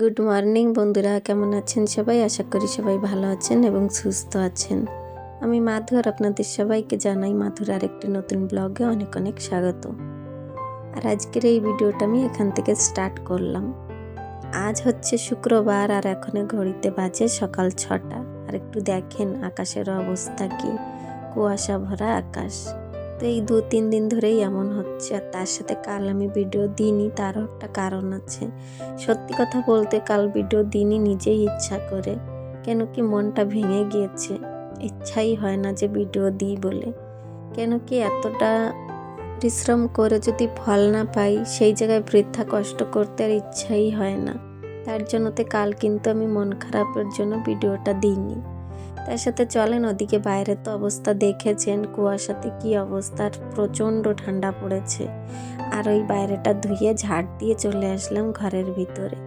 Good morning বন্ধুরা। কেমন আছেন সবাই? আশা করি সবাই ভালো আছেন এবং সুস্থ আছেন। আমি মাধুর আপনাদের সবাইকে জানাই মাধুর আরেকটি নতুন ব্লগে অনেক অনেক স্বাগত। আর আজকের এই ভিডিওটা আমি এখান থেকে স্টার্ট করলাম। আজ হচ্ছে শুক্রবার আর এখনে ঘড়িতে বাজে সকাল ছটা। আর একটু দেখেন আকাশের অবস্থা কি। কুয়াশা ভরা আকাশ। তো এই দু তিন দিন ধরেই এমন হচ্ছে। আর তার সাথে কাল আমি ভিডিও দিইনি তারও একটা কারণ আছে। সত্যি কথা বলতে কাল ভিডিও দিনই নিজেই ইচ্ছা করে। কেন কি মনটা ভেঙে গিয়েছে। ইচ্ছাই হয় না যে ভিডিও দিই বলে। কেন কি এতটা পরিশ্রম করে যদি ফল না পাই, সেই জায়গায় বৃদ্ধা কষ্ট করতে আর ইচ্ছাই হয় না। তার জন্যতে কাল কিন্তু আমি মন খারাপের জন্য ভিডিওটা দিইনি। তার সাথে চলেন, ওদিকে বাইরে তো অবস্থা দেখেছেন, কুয়াশাতে কি অবস্থার প্রচণ্ড ঠান্ডা পড়েছে। আর ওই বাইরেটা ধুয়ে ঝাড় দিয়ে চলে আসলাম ঘরের ভিতরে।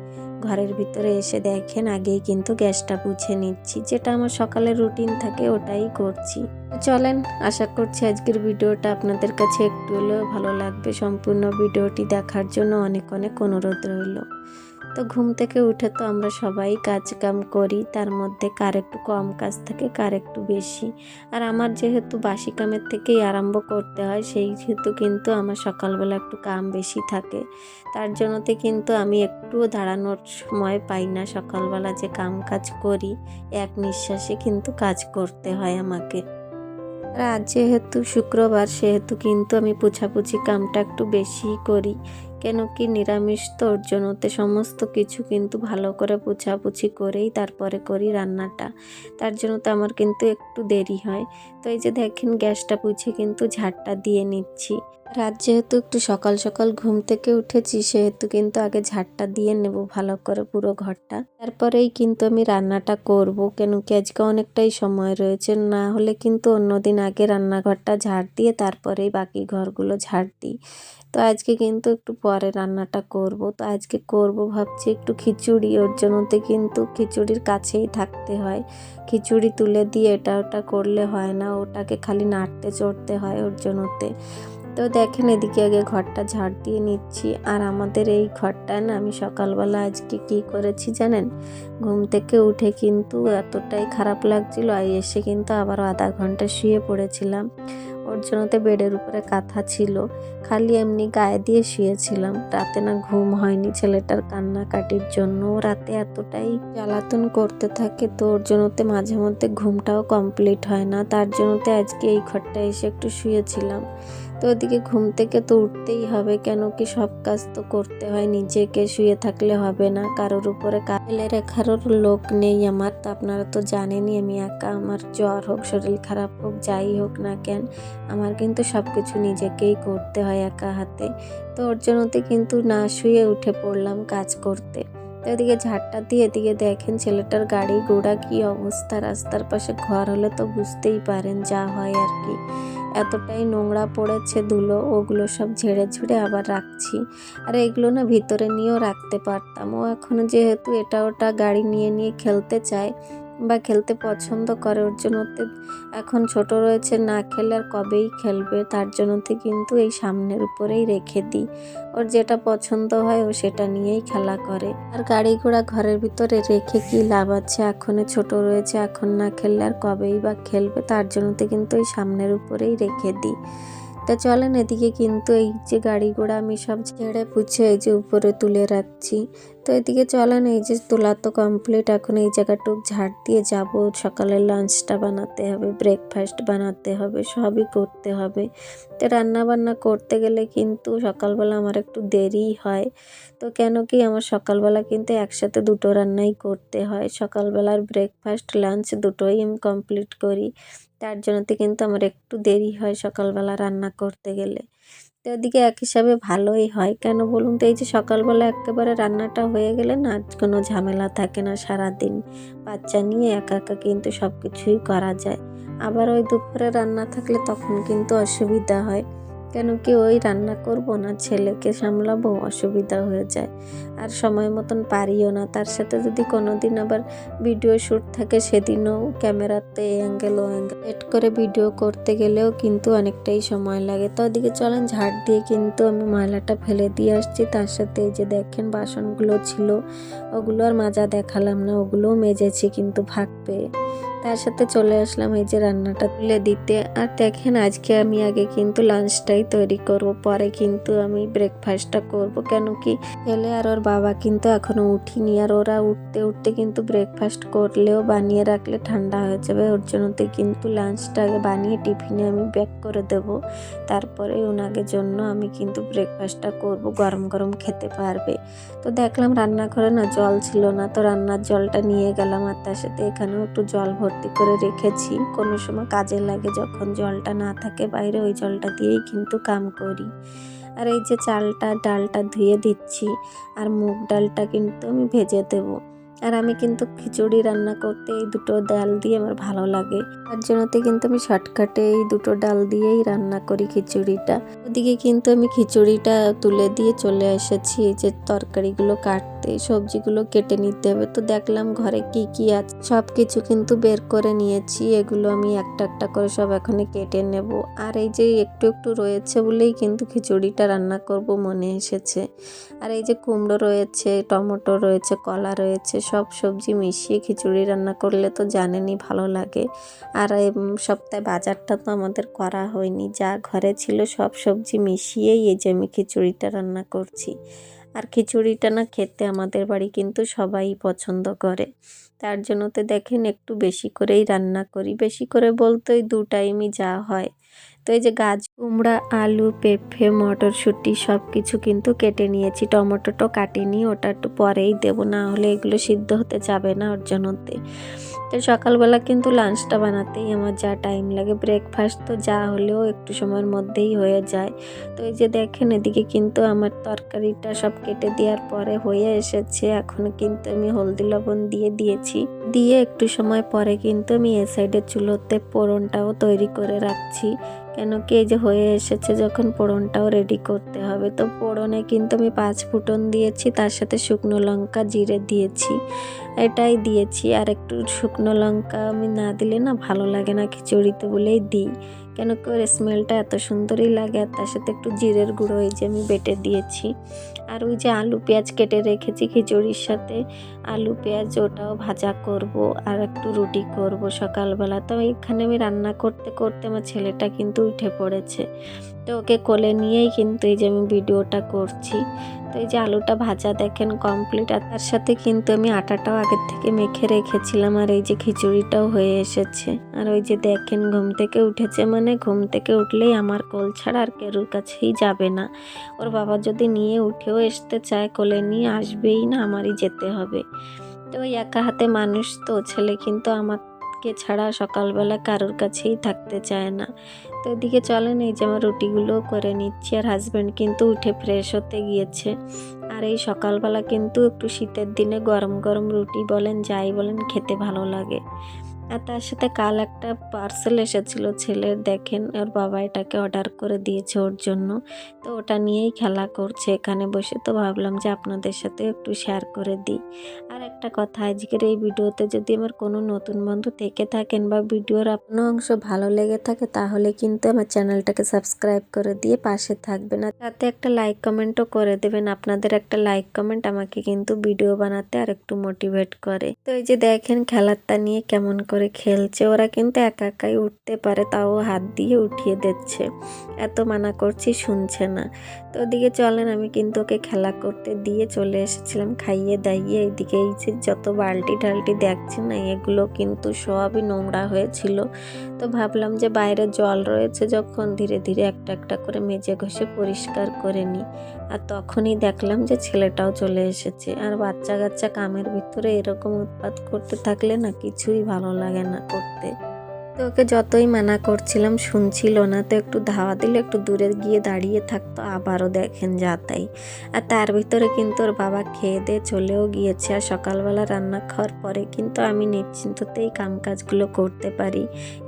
ঘরের ভিতরে এসে দেখেন, আগেই কিন্তু গ্যাসটা বুঝে নিচ্ছি, যেটা আমার সকালের রুটিন থাকে ওটাই করছি। চলেন, আশা করছি আজকের ভিডিওটা আপনাদের কাছে একটু হলেও ভালো লাগবে। সম্পূর্ণ ভিডিওটি দেখার জন্য অনেক অনেক অনুরোধ রইল। তো ঘুম থেকে উঠে তো আমরা সবাই কাজ কাম করি, তার মধ্যে কার একটু কম কাজ থাকে, কার একটু বেশি। আর আমার যেহেতু বাসি কামের থেকেই আরম্ভ করতে হয়, সেই যেহেতু কিন্তু আমার সকালবেলা একটু কাম বেশি থাকে। তার জন্যতে কিন্তু আমি একটুও দাঁড়ানোর সময় পাই না। সকালবেলা যে কাম কাজ করি, এক নিঃশ্বাসে কিন্তু কাজ করতে হয় আমাকে। আর আজ যেহেতু শুক্রবার, সেহেতু কিন্তু আমি পুছাপুছি কামটা একটু বেশি করি। কেন কি নিরামিষ তো জন্যতে সমস্ত কিছু কিন্তু ভালো করে পুছাপুছি করেই তারপরে করি রান্নাটা। তার জন্য তো আমার কিন্তু একটু দেরি হয়। তো এই যে দেখেন, গ্যাসটা পুছে কিন্তু ঝাড়টা দিয়ে নিচ্ছি। রাত যেহেতু একটু সকাল সকাল ঘুম থেকে উঠেছি, সেহেতু কিন্তু আগে ঝাড়টা দিয়ে নেব ভালো করে পুরো ঘরটা। তারপরেই কিন্তু আমি রান্নাটা করব, কেন কি আজকে অনেকটাই সময় রয়েছে। না হলে কিন্তু অন্যদিন আগে রান্নাঘরটা ঝাড় দিয়ে তারপরেই বাকি ঘরগুলো ঝাড় দিই। তো আজকে কিন্তু একটু পরে রান্নাটা করব। তো আজকে করব ভাবছি একটু খিচুড়ি, ওর জন্যতে কিন্তু খিচুড়ির কাছেই থাকতে হয়। খিচুড়ি তুলে দিয়ে এটা ওটা করলে হয় না, ওটাকে খালি নাড়তে চড়তে হয় ওর জন্যতে। তো দেখেন এদিকে আগে ঘরটা ঝাড় দিয়ে নিচ্ছি। আর আমাদের এই ঘরটা না, আমি সকালবেলা আজকে কি করেছি জানেন? ঘুম থেকে উঠে কিন্তু এতটাই খারাপ লাগছিল আর এসে কিন্তু আবার আধা ঘণ্টা শুয়ে পড়েছিলাম। ওর জন্যতে বেডের উপরে কাঁথা ছিল, খালি এমনি গায়ে দিয়ে শুয়েছিলাম। রাতে না ঘুম হয়নি ছেলেটার কান্নাকাটির জন্য। রাতে এতটাই জ্বালাতন করতে থাকে তো ওর জন্যতে মাঝে মধ্যে ঘুমটাও কমপ্লিট হয় না। তার জন্যতে আজকে এই ঘরটা এসে একটু শুয়েছিলাম। তো ওদিকে ঘুম থেকে তো উঠতেই হবে, কেন কি সব কাজ তো করতে হয়, নিজেকে শুয়ে থাকলে হবে না, কারোর উপরে কাজে রেখারও লোক নেই আমার, তো আপনারা তো জানেনই, আমি একা, আমার জ্বর হোক, শরীর খারাপ হোক, যাই হোক না কেন, আমার কিন্তু সব কিছু নিজেকেই করতে হয় একা হাতে, তো ওর জন্যতে কিন্তু না শুয়ে উঠে পড়লাম কাজ করতে, তো এদিকে ঝাড়টা দিয়ে এদিকে দেখেন ছেলেটার গাড়ি ঘোড়া কি অবস্থা, রাস্তার পাশে ঘর হলে তো বুঝতেই পারেন যা হয় আর কি এতটাই নোংরা পড়েছে ধুলো, ওগুলো সব ঝেড়ে ঝুড়ে আবার রাখছি। আর এগুলো না ভিতরে নিয়েও রাখতে পারতাম। ও এখন যেহেতু এটা ওটা গাড়ি নিয়ে নিয়ে খেলতে চায় বা খেলতে পছন্দ করে, ওর জন্যতে এখন ছোট রয়েছে, না খেলে আর কবেই খেলবে? তার জন্যতে কিন্তু এই সামনের উপরেই রেখে দিই। ওর যেটা পছন্দ হয়, ও সেটা নিয়েই খেলা করে। আর গাড়ি ঘোড়া ঘরের ভিতরে রেখে কি লাভ আছে? এখনে ছোট রয়েছে, এখন না খেললে আর কবেই বা খেলবে? তার জন্যতে কিন্তু এই সামনের উপরেই রেখে দিই। তা চলেন এদিকে কিন্তু এই যে গাড়ি ঘোড়া আমি সব ছেড়ে পুছে এই যে উপরে তুলে রাখছি। তো এদিকে চলেন এই যে তোলা তো কমপ্লিট এখন এই জায়গাটুক ঝাড় দিয়ে যাব। সকালের লাঞ্চটা বানাতে হবে ব্রেকফাস্ট বানাতে হবে, সবই করতে হবে। তো রান্না বান্না করতে গেলে কিন্তু সকালবেলা আমার একটু দেরি হয়। তো কেন কি আমার সকালবেলা কিন্তু একসাথে দুটো রান্নাই করতে হয়। সকালবেলার ব্রেকফাস্ট লাঞ্চ দুটোই আমি কমপ্লিট করি। তার জন্যতে কিন্তু আমার একটু দেরি হয় সকালবেলা রান্না করতে গেলে। তো ওদিকে এক হিসাবে ভালোই হয়। কেন বলুন তো, এই যে সকালবেলা একেবারে রান্নাটা হয়ে গেলে না কোনো ঝামেলা থাকে না সারাদিন। বাচ্চা নিয়ে একা একা কিন্তু সব কিছুই করা যায়। আবার ওই দুপুরে রান্না থাকলে তখন কিন্তু অসুবিধা হয়। কেন কি ওই রান্না করব না, ছেলেকে সামলাবো, অসুবিধা হয়ে যায়। আর সময় মতন পারিও না। তার সাথে যদি কোনো দিন আবার ভিডিও শ্যুট থাকে, সেদিনও ক্যামেরাতে অ্যাঙ্গেল ও অ্যাঙ্গেল এড করে ভিডিও করতে গেলেও কিন্তু অনেকটাই সময় লাগে। তো ওদিকে চলেন, ঝাড় দিয়ে কিন্তু আমি ময়লাটা ফেলে দিয়ে আসছি। তার সাথে এই যে দেখেন, বাসনগুলো ছিল, ওগুলো আর মাজা দেখালাম না, ওগুলোও মেজেছি কিন্তু ভাগ পেয়ে তার সাথে চলে আসলাম এই যে রান্নাটা তুলে দিতে। আর দেখেন, আজকে আমি আগে কিন্তু লাঞ্চটাই তৈরি করব, পরে কিন্তু আমি ব্রেকফাস্টটা করব। কেন কি ছেলে আর ওর বাবা কিন্তু এখনও উঠিনি আর ওরা উঠতে উঠতে কিন্তু ব্রেকফাস্ট করলেও বানিয়ে রাখলে ঠান্ডা হয়ে যাবে। ওর জন্যতে কিন্তু লাঞ্চটা আগে বানিয়ে টিফিনে আমি ব্যাক করে দেব। তারপরে ওনাদের জন্য আমি কিন্তু ব্রেকফাস্টটা করব। গরম গরম খেতে পারবে। তো দেখলাম রান্নাঘরে না জল ছিল না, তো রান্নার জলটা নিয়ে গেলাম আর তার সাথে এখানেও একটু জল ভর্তি করে রেখেছি। কোনো সময় কাজে লাগে যখন জলটা না থাকে, বাইরে ওই জলটা দিয়েই কিন্তু কাম করি। আর এই যে চালটা, ডালটা ধুয়ে দিচ্ছি আর মুগ ডালটা কিন্তু আমি ভেজে দেবো। আর আমি কিন্তু খিচুড়ি রান্না করতে এই দুটো ডাল দিয়ে আমার ভালো লাগে। তার জন্যতে কিন্তু আমি শর্টকাটে এই দুটো ডাল দিয়েই রান্না করি খিচুড়িটা। ওদিকে কিন্তু আমি খিচুড়িটা তুলে দিয়ে চলে এসেছি, এই যে তরকারিগুলো কাটতে সবজিগুলো কেটে নিতে হবে। তো দেখলাম ঘরে কি কি আছে সব কিছু কিন্তু বের করে নিয়েছি। এগুলো আমি একটা একটা করে সব এখানে কেটে নেব। আর এই যে একটু একটু রয়েছে বলেই কিন্তু খিচুড়িটা রান্না করব মনে এসেছে। আর এই যে কুমড়ো রয়েছে, টমেটো রয়েছে, কলা রয়েছে, সব সবজি মিশিয়ে খিচুড়ি রান্না করলে তো জানেনই ভালো লাগে। আর সপ্তাহে বাজারটা তো আমাদের করা হয়নি। যা ঘরে ছিল সব সবজি মিশিয়েই এই যে আমি খিচুড়িটা রান্না করছি। আর খিচুড়িটা না খেতে আমাদের বাড়ি কিন্তু সবাই পছন্দ করে। তার জন্য তো দেখেন একটু বেশি করেই রান্না করি। বেশি করে বলতে ওই দু টাইমই যা হয়। তো এই যে গাছ, কুমড়া, আলু, পেঁপে, মটরশুঁটি সব কিছু কিন্তু কেটে নিয়েছি। টমেটোটা কাটিনি, ওটা একটু পরেই দেবো। না হলে এগুলো সিদ্ধ হতে যাবে না ওর জন্যতে। তো সকালবেলা কিন্তু লাঞ্চটা বানাতেই আমার যা টাইম লাগে। ব্রেকফাস্ট তো যা হলেও একটু সময়ের মধ্যেই হয়ে যায়। তো এই যে দেখেন, এদিকে কিন্তু আমার তরকারিটা সব কেটে দেওয়ার পরে হয়ে এসেছে। এখন কিন্তু আমি হলদি লবণ দিয়ে দিয়েছি। দিয়ে একটু সময় পরে কিন্তু আমি এ সাইডে চুলোতে পোড়নটাও তৈরি করে রাখছি। কেন কি এই যে হয়ে এসেছে যখন পোড়নটাও রেডি করতে হবে? তো পোড়নে কিন্তু আমি পাঁচ ফুটন দিয়েছি, তার সাথে শুকনো লঙ্কা জিরে দিয়েছি, এটাই দিয়েছি। আর একটু শুকনো লঙ্কা আমি না দিলে না ভালো লাগে না খিচুড়িতে বলেই দিই। কেন কি ওর স্মেলটা এত সুন্দরই লাগে, আর তার সাথে একটু জিরের গুঁড়ো এই যে আমি বেটে দিয়েছি। আর ওই যে আলু পেঁয়াজ কেটে রেখেছি খিচুড়ির সাথে। আলু, পেঁয়াজ, ওটাও ভাজা করব আর একটু রুটি করব সকালবেলা। তো এখানে আমি রান্না করতে করতে আমার ছেলেটা কিন্তু উঠে পড়েছে। তো ওকে কোলে নিয়েই কিন্তু এই যে আমি ভিডিওটা করছি। তো এই যে আলুটা ভাজা দেখেন কমপ্লিট আর তার সাথে কিন্তু আমি আটাটাও আগের থেকে মেখে রেখেছিলাম আর এই যে খিচুড়িটাও হয়ে এসেছে। আর ওই যে দেখেন ঘুম থেকে উঠেছে মানে ঘুম থেকে উঠলেই আমার কোল ছাড়া আর কেরুর কাছেই যাবে না। ওর বাবা যদি নিয়ে উঠেও আসতে চায় কোলে নিয়ে আসবেই না, আমারই যেতে হবে। তো একা হাতে মানুষ তো, ছেলে কিন্তু আমাকে ছাড়া সকালবেলা কারোর কাছেই থাকতে চায় না। তো ওদিকে চলেন, এই যে আমার রুটিগুলো করে নিচ্ছি, আর হাজব্যান্ড কিন্তু উঠে ফ্রেশ হতে গিয়েছে। আর এই সকালবেলা কিন্তু একটু শীতের দিনে গরম গরম রুটি বলেন, যাই বলেন, খেতে ভালো লাগে। আর তার সাথে কাল একটা পার্সেল এসেছিল ছেলের দেখেন ওর বাবা এটাকে অর্ডার করে দিয়েছে ওর জন্য। তো ওটা নিয়েই খেলা করছে এখানে বসে। তো ভাবলাম যে আপনাদের সাথে একটু শেয়ার করে দিই। একটা কথা, আজকের এই ভিডিওতে যদি আমার কোনো নতুন বন্ধু থেকে থাকেন বা ভিডিওর কোনো অংশ ভালো লেগে থাকে, তাহলে কিন্তু আমার চ্যানেলটাকে সাবস্ক্রাইব করে দিয়ে পাশে থাকবেন। আর তাতে একটা লাইক কমেন্টও করে দেবেন। আপনাদের একটা লাইক কমেন্ট আমাকে কিন্তু ভিডিও বানাতে আর একটু মোটিভেট করে। তো এই যে দেখেন খেলারটা নিয়ে কেমন করে খেলছে, ওরা কিন্তু একা একাই উঠতে পারে, তাও হাত দিয়ে উঠিয়ে দিচ্ছে। এত মানা করছি, শুনছে না। তো ওদিকে চলেন, আমি কিন্তু ওকে খেলা করতে দিয়ে চলে এসেছিলাম, খাইয়ে দাইয়ে এইদিকে এই যে যত বালতি টালটি দেখছি না, এগুলো কিন্তু সবই নোংরা হয়েছিল। তো ভাবলাম যে বাইরে জল রয়েছে যখন ধীরে ধীরে একটা একটা করে মেজে ঘষে পরিষ্কার করে নিই আর তখনই দেখলাম যে ছেলেটাও চলে এসেছে। আর বাচ্চা কাচ্চা কামের ভিতরে এরকম উৎপাত করতে থাকলে না কিছুই ভালো লাগে না করতে। তো ওকে যতই মানা করছিলাম, শুনছিল না। তো একটু ধাওয়া দিলে, একটু দূরে গিয়ে দাঁড়িয়ে থাকতো। আবারও দেখেন যা তাই। আর তার ভিতরে কিন্তু ওর বাবা খেয়ে দিয়ে চলেও গিয়েছে। আর সকালবেলা রান্না খাওয়ার পরে কিন্তু আমি নিশ্চিন্ততেই কাম কাজগুলো করতে পারি।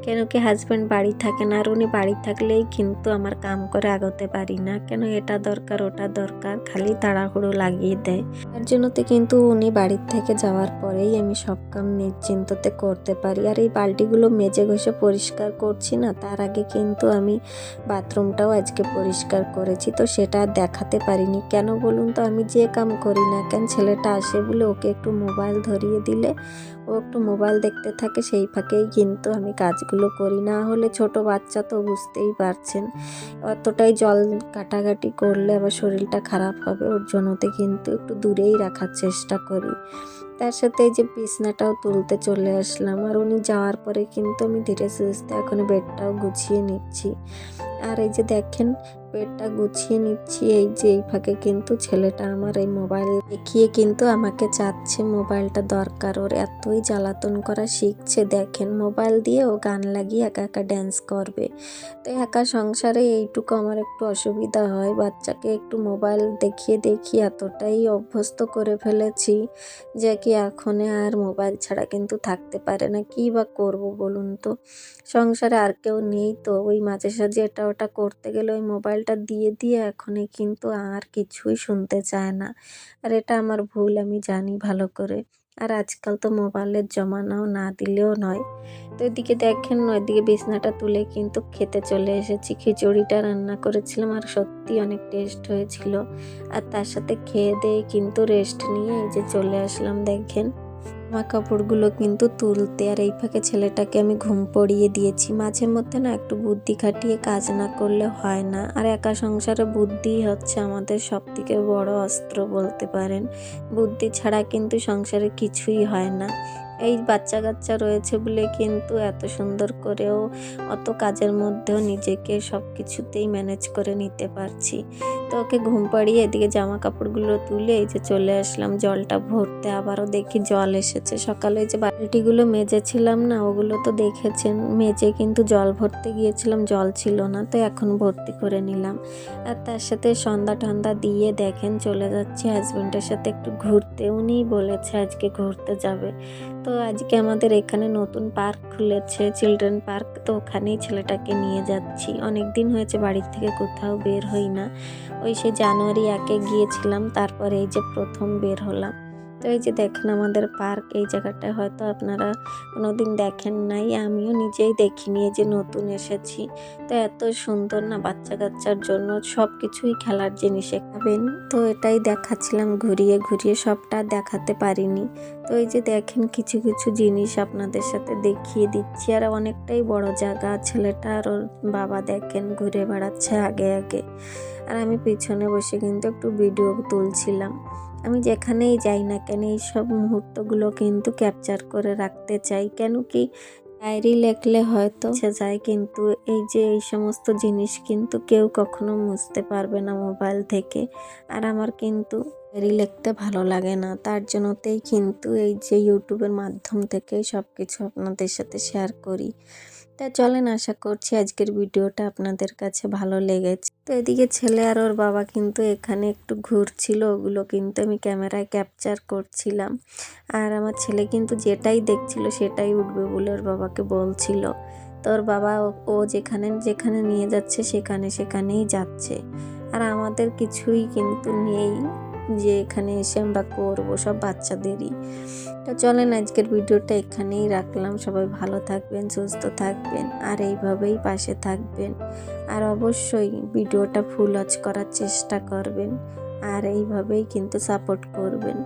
কেন কি হাজব্যান্ড বাড়ি থাকে না? আর উনি বাড়ি থাকলেই কিন্তু আমার কাম করে আগাতে পারি না। কেন এটা দরকার, ওটা দরকার? খালি তাড়াহুড়ো লাগিয়ে দেয়। তার জন্যতে কিন্তু উনি বাড়ির থেকে যাওয়ার পরেই আমি সব কাম নিশ্চিন্ততে করতে পারি। আর এই বালতিগুলো মেজে ঘষে পরিষ্কার করছি না, তার আগে কিন্তু আমি বাথরুমটাও আজকে পরিষ্কার করেছি। তো সেটা দেখাতে পারিনি। কেন বলুন তো? আমি যে কাম করি না কেন? ছেলেটা আসে বলে ওকে একটু মোবাইল ধরিয়ে দিলে ও একটু মোবাইল দেখতে থাকে, সেই ফাঁকেই কিন্তু আমি কাজগুলো করি। না হলে ছোট বাচ্চা তো বুঝতেই পারছেন, অতটাই জল কাটাকাটি করলে আবার শরীরটা খারাপ হবে। ওর জন্যতে কিন্তু একটু দূরেই রাখার চেষ্টা করি। তার সাথে এই যে বিছনাটাও তুলতে চলে আসলাম। আর উনি যাওয়ার পরে কিন্তু আমি ধীরে সুস্থে এখন বেডটাও গুছিয়ে নিচ্ছি। আর এই যে দেখেন, বেডটা গুছিয়ে নিচ্ছি। এই যে এই ফাঁকে কিন্তু ছেলেটা আমার এই মোবাইল দেখিয়ে কিন্তু আমাকে চাচ্ছে মোবাইলটা দরকার। ওর এতই জ্বালাতন করা শিখছে। দেখেন, মোবাইল দিয়ে ও গান লাগিয়ে একা একা ড্যান্স করবে। তো একা সংসারে এইটুকু আমার একটু অসুবিধা হয়। বাচ্চাকে একটু মোবাইল দেখিয়ে দেখিয়ে এতটাই অভ্যস্ত করে ফেলেছি যে কি এখন আর মোবাইল ছাড়া কিন্তু থাকতে পারে না? কী বা করব বলুন তো? সংসারে আর কেউ নেই তো। ওই মাঝে সাঝে এটা ওটা করতে গেলে ওই মোবাইলটা দিয়ে দিয়ে এখনই কিন্তু আর কিছুই শুনতে চায় না। আর এটা আমার ভুল, আমি জানি ভালো করে। আর আজকাল তো মোবাইলের জমানাও না দিলেও নয়। তো এদিকে দেখেন, ওইদিকে বিছনাটা তুলে কিন্তু খেতে চলে এসেছি। খিচুড়িটা রান্না করেছিলাম আর সত্যি অনেক টেস্ট হয়েছিল। আর তার সাথে খেয়ে দিয়ে কিন্তু রেস্ট নিয়ে এই যে চলে আসলাম, দেখেন। জামা কাপড়গুলো কিন্তু তুলতে আর এই ফাঁকে ছেলেটাকে আমি ঘুম পড়িয়ে দিয়েছি। মাঝে মধ্যে না একটু বুদ্ধি খাটিয়ে কাজ না করলে হয় না। আর একা সংসারে বুদ্ধি হচ্ছে আমাদের সব থেকে বড় অস্ত্র বলতে পারেন। বুদ্ধি ছাড়া কিন্তু সংসারে কিছুই হয় না। এই বাচ্চা কাচ্চা রয়েছে বলে কিন্তু এত সুন্দর করেও অত কাজের মধ্যেও নিজেকে সব কিছুতেই ম্যানেজ করে নিতে পারছি। তো ওকে ঘুম পাড়িয়ে এদিকে জামা কাপড়গুলো তুলে এই যে চলে আসলাম, জলটা ভরতে আবারও দেখি জল এসেছে। সকালে যে বালতিগুলো মেজেছিলাম না, ওগুলো তো দেখেছেন, মেজে কিন্তু জল ভরতে গিয়েছিলাম, জল ছিল না, তো এখন ভর্তি করে নিলাম। আর তার সাথে সন্ধ্যা টন্দা দিয়ে দেখেন চলে যাচ্ছি হাজব্যান্ডের সাথে একটু ঘুরতে উনিই বলেছে, আজকে ঘুরতে যাবে। তো আজকে আমাদের এখানে নতুন পার্ক খুলেছে, চিলড্রেন পার্ক। তো ওখানেই ছেলেটাকে নিয়ে যাচ্ছি। অনেক দিন হয়েছে বাড়ির থেকে কোথাও বের হই না। ওই সে জানুয়ারি একে গিয়েছিলাম, তারপরে এই যে প্রথম বের হলাম। তো এই যে দেখেন আমাদের পার্ক, এই জায়গাটায় হয়তো আপনারা কোনোদিন দেখেন নাই। আমিও নিজেই দেখিনি এই যে নতুন এসেছি। তো এত সুন্দর না বাচ্চা কাচ্চার জন্য সব কিছুই খেলার জিনিস খাবেন তো এটাই দেখাচ্ছিলাম, ঘুরিয়ে ঘুরিয়ে সবটা দেখাতে পারিনি। তো এই যে দেখেন কিছু কিছু জিনিস আপনাদের সাথে দেখিয়ে দিচ্ছি। আর অনেকটাই বড় জায়গা, ছেলেটা আর ওর বাবা দেখেন ঘুরে বেড়াচ্ছে আগে আগে। আর আমি পিছনে বসে কিন্তু একটু ভিডিও তুলছিলাম। আমি যেখানেই যাই না কেন এই সব মুহূর্তগুলো কিন্তু ক্যাপচার করে রাখতে চাই। কেন কি ডায়েরি লেখলে হয়তো সে যায়, কিন্তু এই যে এই সমস্ত জিনিস কিন্তু কেউ কখনো মুছতে পারবে না মোবাইল থেকে। আর আমার কিন্তু ডায়েরি লিখতে ভালো লাগে না। তার জন্যতেই কিন্তু এই যে ইউটিউবের মাধ্যম থেকে সব কিছু আপনাদের সাথে শেয়ার করি। তা চলেন, আশা করছি আজকের ভিডিওটা আপনাদের কাছে ভালো লেগেছে। তো এদিকে ছেলে আর ওর বাবা কিন্তু এখানে একটু ঘুরছিল, ওগুলো কিন্তু আমি ক্যামেরায় ক্যাপচার করছিলাম। আর আমার ছেলে কিন্তু যেটাই দেখছিল সেটাই উঠবে বলে ওর বাবাকে বলছিল। তো ওর বাবা ও যেখানে যেখানে নিয়ে যাচ্ছে সেখানে, সেখানেই যাচ্ছে। আর আমাদের কিছুই কিন্তু নেই। যে এখানে এসে আমরা করব, সব বাচ্চাদেরই। তো চলেন আজকের ভিডিওটা এখানেই রাখলাম। সবাই ভালো থাকবেন, সুস্থ থাকবেন, আর এইভাবেই পাশে থাকবেন। আর অবশ্যই ভিডিওটা ফুল ওয়াচ করার চেষ্টা করবেন, আর এইভাবেই কিন্তু সাপোর্ট করবেন।